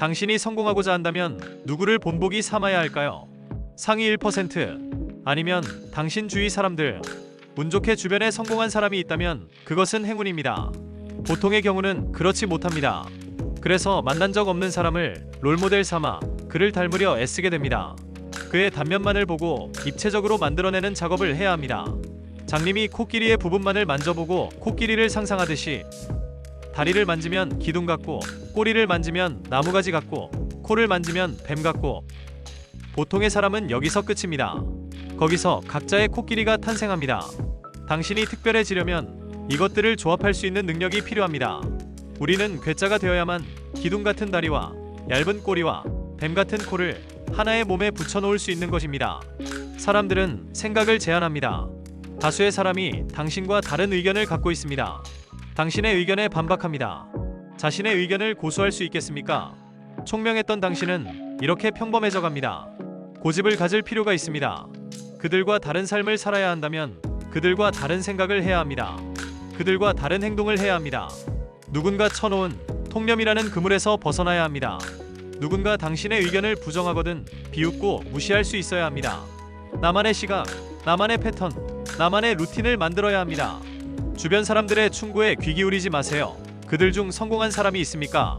당신이 성공하고자 한다면 누구를 본보기 삼아야 할까요? 상위 1% 아니면 당신 주위 사람들 운 좋게 주변에 성공한 사람이 있다면 그것은 행운입니다. 보통의 경우는 그렇지 못합니다. 그래서 만난 적 없는 사람을 롤모델 삼아 그를 닮으려 애쓰게 됩니다. 그의 단면만을 보고 입체적으로 만들어내는 작업을 해야 합니다. 장님이 코끼리의 부분만을 만져보고 코끼리를 상상하듯이 다리를 만지면 기둥 같고 꼬리를 만지면 나무가지 같고 코를 만지면 뱀 같고 보통의 사람은 여기서 끝입니다. 거기서 각자의 코끼리가 탄생합니다. 당신이 특별해지려면 이것들을 조합할 수 있는 능력이 필요합니다. 우리는 괴짜가 되어야만 기둥 같은 다리와 얇은 꼬리와 뱀 같은 코를 하나의 몸에 붙여놓을 수 있는 것입니다. 사람들은 생각을 제한합니다. 다수의 사람이 당신과 다른 의견을 갖고 있습니다. 당신의 의견에 반박합니다. 자신의 의견을 고수할 수 있겠습니까? 총명했던 당신은 이렇게 평범해져 갑니다. 고집을 가질 필요가 있습니다. 그들과 다른 삶을 살아야 한다면 그들과 다른 생각을 해야 합니다. 그들과 다른 행동을 해야 합니다. 누군가 쳐놓은 통념이라는 그물에서 벗어나야 합니다. 누군가 당신의 의견을 부정하거든 비웃고 무시할 수 있어야 합니다. 나만의 시각, 나만의 패턴, 나만의 루틴을 만들어야 합니다. 주변 사람들의 충고에 귀 기울이지 마세요. 그들 중 성공한 사람이 있습니까?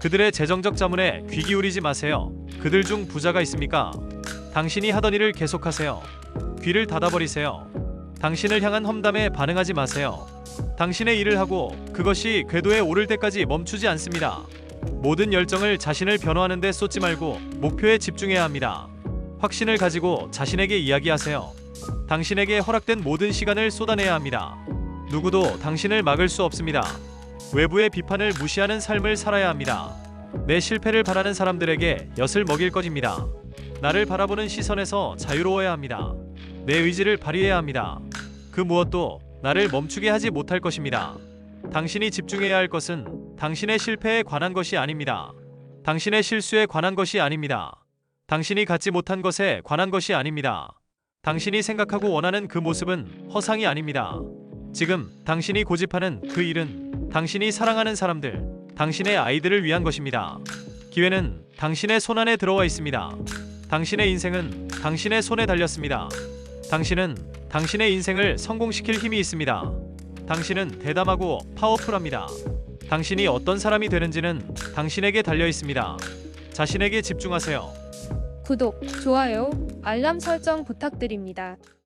그들의 재정적 자문에 귀 기울이지 마세요. 그들 중 부자가 있습니까? 당신이 하던 일을 계속하세요. 귀를 닫아버리세요. 당신을 향한 험담에 반응하지 마세요. 당신의 일을 하고 그것이 궤도에 오를 때까지 멈추지 않습니다. 모든 열정을 자신을 변호하는 데 쏟지 말고 목표에 집중해야 합니다. 확신을 가지고 자신에게 이야기하세요. 당신에게 허락된 모든 시간을 쏟아내야 합니다. 누구도 당신을 막을 수 없습니다. 외부의 비판을 무시하는 삶을 살아야 합니다. 내 실패를 바라는 사람들에게 엿을 먹일 것입니다. 나를 바라보는 시선에서 자유로워야 합니다. 내 의지를 발휘해야 합니다. 그 무엇도 나를 멈추게 하지 못할 것입니다. 당신이 집중해야 할 것은 당신의 실패에 관한 것이 아닙니다. 당신의 실수에 관한 것이 아닙니다. 당신이 갖지 못한 것에 관한 것이 아닙니다. 당신이 생각하고 원하는 그 모습은 허상이 아닙니다. 지금 당신이 고집하는 그 일은 당신이 사랑하는 사람들, 당신의 아이들을 위한 것입니다. 기회는 당신의 손 안에 들어와 있습니다. 당신의 인생은 당신의 손에 달렸습니다. 당신은 당신의 인생을 성공시킬 힘이 있습니다. 당신은 대담하고 파워풀합니다. 당신이 어떤 사람이 되는지는 당신에게 달려 있습니다. 자신에게 집중하세요. 구독, 좋아요, 알람 설정 부탁드립니다.